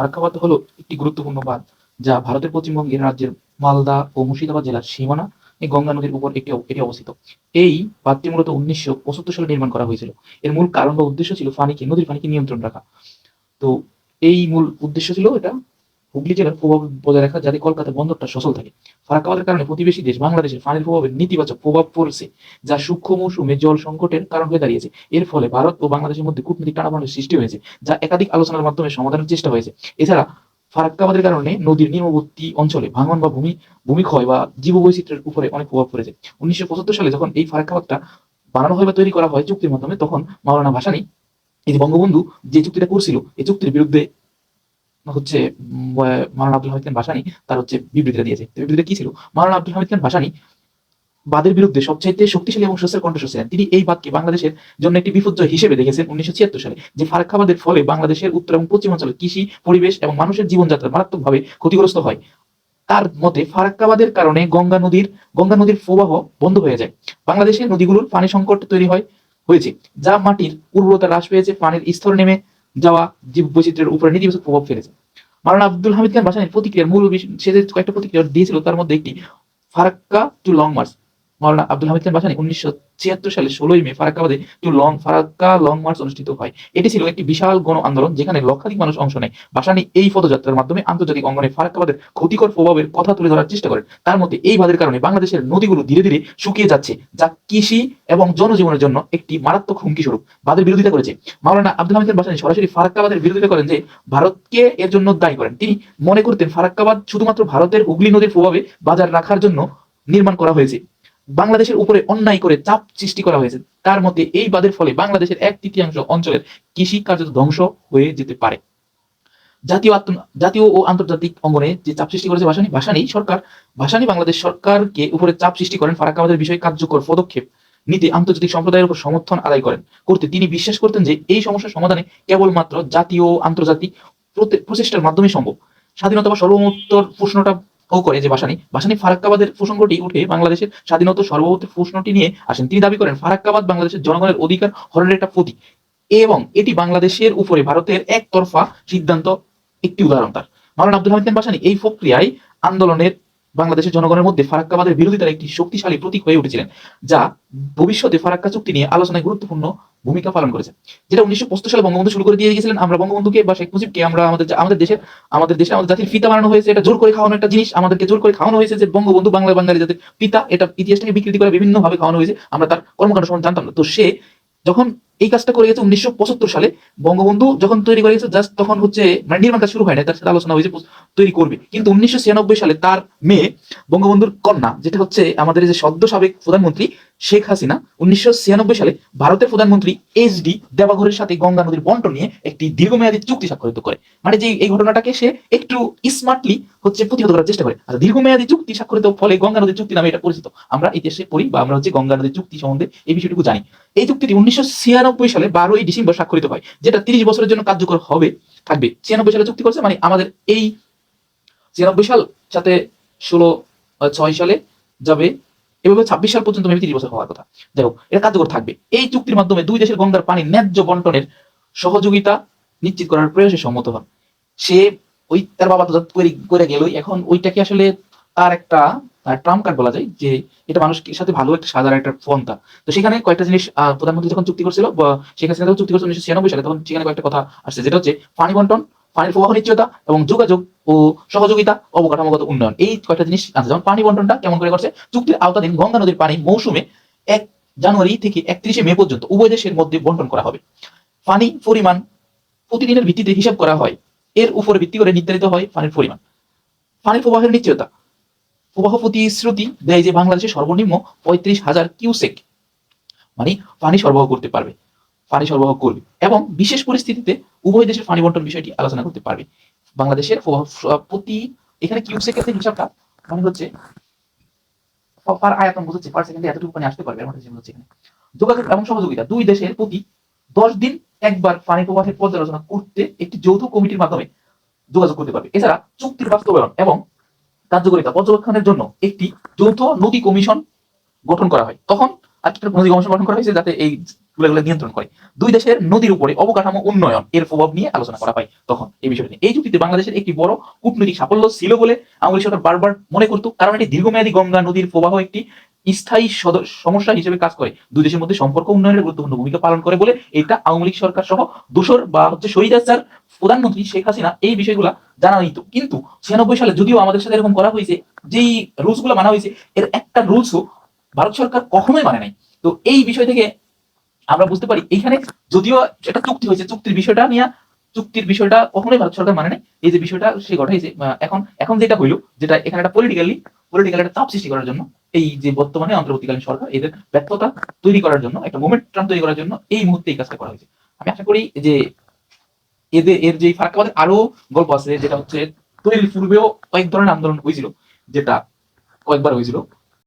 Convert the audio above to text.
ফারাক্কাবাদ হলো একটি গুরুত্বপূর্ণ বাঁধ, যা ভারতের পশ্চিমবঙ্গের রাজ্যের মালদা ও মুর্শিদাবাদ জেলার সীমানা এই গঙ্গা নদীর উপর একটি এটি অবস্থিত। এই বাঁধটি মূলত উনিশশো পঁচাত্তর সালে নির্মাণ করা হয়েছিল। এর মূল কারণ বা উদ্দেশ্য ছিল ফানিকে নদীর ফানিকে নিয়ন্ত্রণ রাখা। তো এই মূল উদ্দেশ্য ছিল এটা হুগলি জেলার প্রভাব বজায় রাখা যাতে কলকাতার বন্দরটা সচল থাকে। ফারাক্কাবাদের কারণে প্রতিবেশী দেশ বাংলাদেশের পানির প্রভাবের নেতিবাচক প্রভাব পড়ছে, যা সূক্ষ্ম মৌসুমে জল সংকটের কারণ হয়ে দাঁড়িয়েছে। এর ফলে ভারত ও বাংলাদেশের মধ্যে কূটনৈতিক টানাপোড়েনের সৃষ্টি হয়েছে, যা একাধিক আলোচনার মাধ্যমে সমাধানের চেষ্টা হয়েছে। এছাড়া, ফারাক্কাবাদের কারণে নদীর নিম্নবর্তী অঞ্চলে ভাঙন বা ভূমি, ভূমিক্ষয় বা জীববৈচিত্র্যের উপরে অনেক প্রভাব পড়েছে। উনিশশো পঁচাত্তর সালে যখন এই ফারাক্কাবাদটা বানানো হয় বা তৈরি করা হয় চুক্তির মাধ্যমে, তখন মাওলানা ভাসানী, এই বঙ্গবন্ধু যে চুক্তিটা করছিল, এই চুক্তির বিরুদ্ধে হচ্ছে মাওলানা আব্দুল হামিদ খান ভাসানী তার হচ্ছে বিবৃতিটা দিয়েছে। বিবৃতিটা কি ছিল? মাওলানা আব্দুল হামিদ খান ভাসানী বাদের বিরুদ্ধে সবচাইতে শক্তিশালী এবং সস্যের কণ্ঠস্বর ছিলেন। তিনি এই বাদকে বাংলাদেশের জন্য একটি বিপর্যয় হিসেবে দেখেছেন উনিশশো ছিয়াত্তর সালে, যে ফারাক্কাবাদের ফলে বাংলাদেশের উত্তর এবং পশ্চিমাঞ্চলের কৃষি, পরিবেশ এবং মানুষের জীবনযাত্রা মারাত্মকভাবে ক্ষতিগ্রস্ত হয়। তার মতে ফারাক্কাবাদের কারণে গঙ্গা নদীর গঙ্গা নদীর প্রবাহ বন্ধ হয়ে যায়। বাংলাদেশের নদীগুলোর পানি সংকট তৈরি হয়, হয়েছে, যা মাটির উর্বরতা হ্রাস পেয়েছে, পানির স্তর নেমে যাওয়া জীব বৈচিত্র্যের উপরে নেতিবাচক প্রভাব ফেলেছে। মারানা আব্দুল হামিদ খান ভাসানির প্রতিক্রিয়ার মূল সে যে কয়েকটা প্রতিক্রিয়া দিয়েছিল, তার মধ্যে একটি, Farakka to long march. Maulana Abdul Hamid Khan Bhashani উনিশশো ছিয়াত্তর সালে ষোলোই মে ফারাক্কাবাদে to long Farakka long march অনুষ্ঠিত হয়। এটি ছিল একটি বিশাল গণ আন্দোলন যেখানে লক্ষাধিক মানুষ অংশ নেয়। ভাসানী এই পদযাত্রার মাধ্যমে আন্তর্জাতিক অঙ্গনে ফারাক্কাবাদের ক্ষতিকর প্রভাবের কথা তুলে ধরার চেষ্টা করেন তার মধ্যে এই বাদের কারণে বাংলাদেশের নদীগুলো ধীরে ধীরে শুকিয়ে যাচ্ছে। যা কৃষি এবং জনজীবনের জন্য একটি মারাত্মক হুমকি স্বরূপ। বাদের বিরোধিতা করেছে। মাওলানা আব্দুল হামিদ খান ভাসানী সরাসরি ফারাক্কাবাদের বিরোধিতা করেন যে, ভারতকে এর জন্য দায়ী করেন। তিনি মনে করতেন ফারাক্কাবাদ শুধুমাত্র ভারতের হুগলি নদীর প্রভাবে বাজার রাখার জন্য নির্মাণ করা হয়েছে। বাংলাদেশের উপরে অন্যায় করে চাপ সৃষ্টি করা হয়েছে। তার মধ্যে এই বাদের ফলে বাংলাদেশের এক তৃতীয়াংশ অঞ্চলের কৃষি কার্যত ধ্বংস হয়ে যেতে পারে। জাতীয় জাতীয় ও আন্তর্জাতিক অঙ্গনে যে চাপ সৃষ্টি করেছে ভাসানী ভাসানী সরকার, ভাসানী বাংলাদেশ সরকারকে উপরে চাপ সৃষ্টি করেন ফারাক্কাবাদের বিষয়ে কার্যকর পদক্ষেপ নিতে আন্তর্জাতিক সম্প্রদায়ের উপর সমর্থন আদায় করেন। করতে তিনি বিশ্বাস করতেন যে এই সমস্যার সমাধানে কেবলমাত্র জাতীয় আন্তর্জাতিক প্রচেষ্টার মাধ্যমে সম্ভব। স্বাধীনতা বা সার্বভৌমত্বর প্রশ্নটা ও করে যে ভাসানী ভাসানী ফারাক্কাবাদের প্রসঙ্গটি উঠে বাংলাদেশের স্বাধীনতা সর্ববর্তী প্রশ্নটি নিয়ে আসেন। তিনি দাবি করেন, ফারাক্কাবাদ বাংলাদেশের জনগণের অধিকার হরণের একটা প্রতীক এবং এটি বাংলাদেশের উপরে ভারতের একতরফা সিদ্ধান্ত একটি উদাহরণ তার। মারান আব্দুল হামিদ খান এই প্রক্রিয়ায় আন্দোলনের বাংলাদেশের জনগণের মধ্যে ফারাক্কাবাদের বিরোধিতার একটি শক্তিশালী প্রতীক হয়ে উঠেছিলেন, যা ভবিষ্যতে ফারাক্কা চুক্তি নিয়ে আলোচনায় গুরুত্বপূর্ণ ভূমিকা পালন করেছে। যেটা উনিশশো পঁচাত্তর সালে বঙ্গবন্ধু শুরু করে দিয়ে গেছিলেন আমরা বঙ্গবন্ধুকে বা শেখ মুজিবকে, আমরা আমাদের আমাদের দেশের আমাদের দেশে আমাদের জাতির পিতা বানানো হয়েছে। এটা জোর করে খাওয়ানো একটা জিনিস। আমাদেরকে জোর করে খাওয়ানো হয়েছে যে বঙ্গবন্ধু বাংলা বাঙালি জাতির পিতা এটা ইতিহাসটাকে বিকৃতি করে বিভিন্ন ভাবে খাওয়ানো হয়েছে। আমরা তার কর্মকাণ্ড সম্বন্ধে জানতাম না। তো সে যখন এই কাজটা করে গেছে উনিশশো পঁচাত্তর সালে। বঙ্গবন্ধু যখন তৈরি করে গেছে জাস্ট তখন হচ্ছে মানে নির্মাণ কাজ শুরু হয় না তার সাথে আলোচনা হয়েছে, তৈরি করবে। কিন্তু উনিশশো ছিয়ানব্বই সালে তার মেয়ে বঙ্গবন্ধুর কন্যা, যেটা হচ্ছে আমাদের যে সদ্য সাবেক প্রধানমন্ত্রী শেখ হাসিনা, উনিশশো ছিয়ানব্বই সালে ভারতের প্রধানমন্ত্রী এইচ ডি দেবাঘরের সাথে গঙ্গা নদীর বন্টন নিয়ে একটি দীর্ঘমেয়াদী চুক্তি স্বাক্ষরিত করে। মানে যে এই ঘটনাটাকে সে একটু স্মার্টলি হচ্ছে প্রতিহত করার চেষ্টা করে। আর দীর্ঘমেয়াদী চুক্তি স্বাক্ষরিত ফলে গঙ্গা নদীর চুক্তি নামে এটা পরিচিত। আমরা ইতিহাসে পড়ি বা আমরা হচ্ছে গঙ্গা নদীর চুক্তি সম্বন্ধে এই বিষয়টুকু জানি। এই চুক্তিটি উনিশশো ছিয়ানব্বই সালে বারোই ডিসেম্বর স্বাক্ষরিত হয়, যেটা তিরিশ বছরের জন্য কার্যকর হবে, থাকবে। ছিয়ানব্বই সালে চুক্তি করছে মানে আমাদের এই ছিয়ানব্বই সাল সাথে ষোলো ছয় সালে যাবে, এভাবে ছাব্বিশ সাল পর্যন্ত মেবি তিরিশ বছর হওয়ার কথা। যাই হোক, এটা কার্যকর থাকবে। এই চুক্তির মাধ্যমে দুই দেশের গঙ্গার পানি ন্যায্য বন্টনের সহযোগিতা নিশ্চিত করার প্রয়াসে সম্মত হন। সে ওই তার বাবা তো করে গেলই, এখন ওইটাকে আসলে তার একটা ট্রাম্প কার্ড বলা যায়, যে এটা মানুষের সাথে ভালো একটা সাধারণ একটা পন্থা তো সেখানে কয়েকটা জিনিস প্রধানমন্ত্রী যখন চুক্তি করছিল শেখ যখন চুক্তি করছিল উনিশশো ছিয়ানব্বই সালে, তখন সেখানে কয়েকটা কথা আসছে। যেটা হচ্ছে পানি বন্টন পানির প্রবাহ নিশ্চয়তা এবং যোগাযোগ ও সহযোগিতা, অবকাঠামোগত উন্নয়ন। এই কয়েকটা জিনিস আছে। যেমন পানি বন্টনটা কেমন করে করছে? চুক্তির আওতাধীন গঙ্গা নদীর পানি মৌসুমে এক জানুয়ারি থেকে একত্রিশে মে পর্যন্ত উভয় দেশের মধ্যে বন্টন করা হবে। পানি পরিমাণ প্রতিদিনের ভিত্তিতে হিসাব করা হয়। এর উপরে ভিত্তি করে নির্ধারিত হয় পানির পরিমাণ। পানির প্রবাহের নিশ্চয়তা। প্রবাহ প্রতিশ্রুতি দেয় যে বাংলাদেশে সর্বনিম্ন পঁয়ত্রিশ হাজার কিউসেক মানে পানি সরবরাহ করতে পারবে, পানি সরবরাহ করবে এবং বিশেষ পরিস্থিতিতে উভয় দেশের পানি বন্টন বিষয়টি আলোচনা করতে পারবে। বাংলাদেশের প্রতি এখানে কিউসেকের হিসাবটা মানে হচ্ছে পার আয়তন বোঝাচ্ছে, পার সেকেন্ডে এতটুকু পানি আসতে পারবে, এর হচ্ছে এখানে। যোগাযোগ এবং সহযোগিতা, দুই দেশের প্রতি দশ দিন একবার পানি প্রবাহের পর্যালোচনা করতে একটি যৌথ কমিটির মাধ্যমে যোগাযোগ করতে পারবে। এছাড়া চুক্তির বাস্তবায়ন এবং কার্যকারিতা পর্যবেক্ষণের জন্য একটি যৌথ নদী কমিশন গঠন করা হয়। তখন একটা নদী কমিশন গঠন করা হয়েছে যাতে এই এগুলো নিয়ন্ত্রণ করে। দুই দেশের নদীর উপরে অবকাঠামো উন্নয়ন, এর প্রভাব নিয়ে আলোচনা করা হয় তখন এই বিষয়টি নিয়ে। এই চুক্তিতে বাংলাদেশের একটি বড় কূটনৈতিক সাফল্য ছিল বলে লীগ সরকার বারবার মনে করতো, কারণ এটি দীর্ঘমেয়াদী গঙ্গা নদীর প্রবাহ একটি স্থায়ী সমস্যা হিসেবে কাজ করে। দুই দেশের মধ্যে সম্পর্ক উন্নয়নের গুরুত্বপূর্ণ ভূমিকা পালন করে বলে এটা আওয়ামী লীগ সরকার সহ দোসর বা হচ্ছে শহীদ স্যার প্রধানমন্ত্রী শেখ হাসিনা এই বিষয়গুলা জানা নিত কিন্তু ছিয়ানব্বই সালে যদিও আমাদের সাথে এরকম করা হয়েছে, যেই রুলসগুলো মানা হয়েছে, এর একটা রুলসও ভারত সরকার কখনোই মানে নাই। তো এই বিষয় থেকে আমরা বুঝতে পারি এখানে যদিও একটা চুক্তি হয়েছে, চুক্তির বিষয়টা নিয়ে, চুক্তির বিষয়টা কখনোই ভারত সরকার মানে নাই। এই যে বিষয়টা সে ঘটাইছে এখন এখন যেটা হইল, যেটা এখানে একটা পলিটিক্যালি পলিটিক্যাল একটা চাপ সৃষ্টি করার জন্য, এই যে বর্তমানে অন্তর্বর্তীকালীন সরকার, এদের ব্যর্থতা তৈরি করার জন্য, একটা মোমেন্টাম তৈরি করার জন্য এই মুহূর্তে এই কাজটা করা হয়েছে। আমি আশা করি যে এদের, এর যে ফারাক্কাবাদের আরও গল্প আছে, যেটা হচ্ছে তৈরির পূর্বেও কয়েক ধরনের আন্দোলন হয়েছিল, যেটা কয়েকবার হয়েছিল।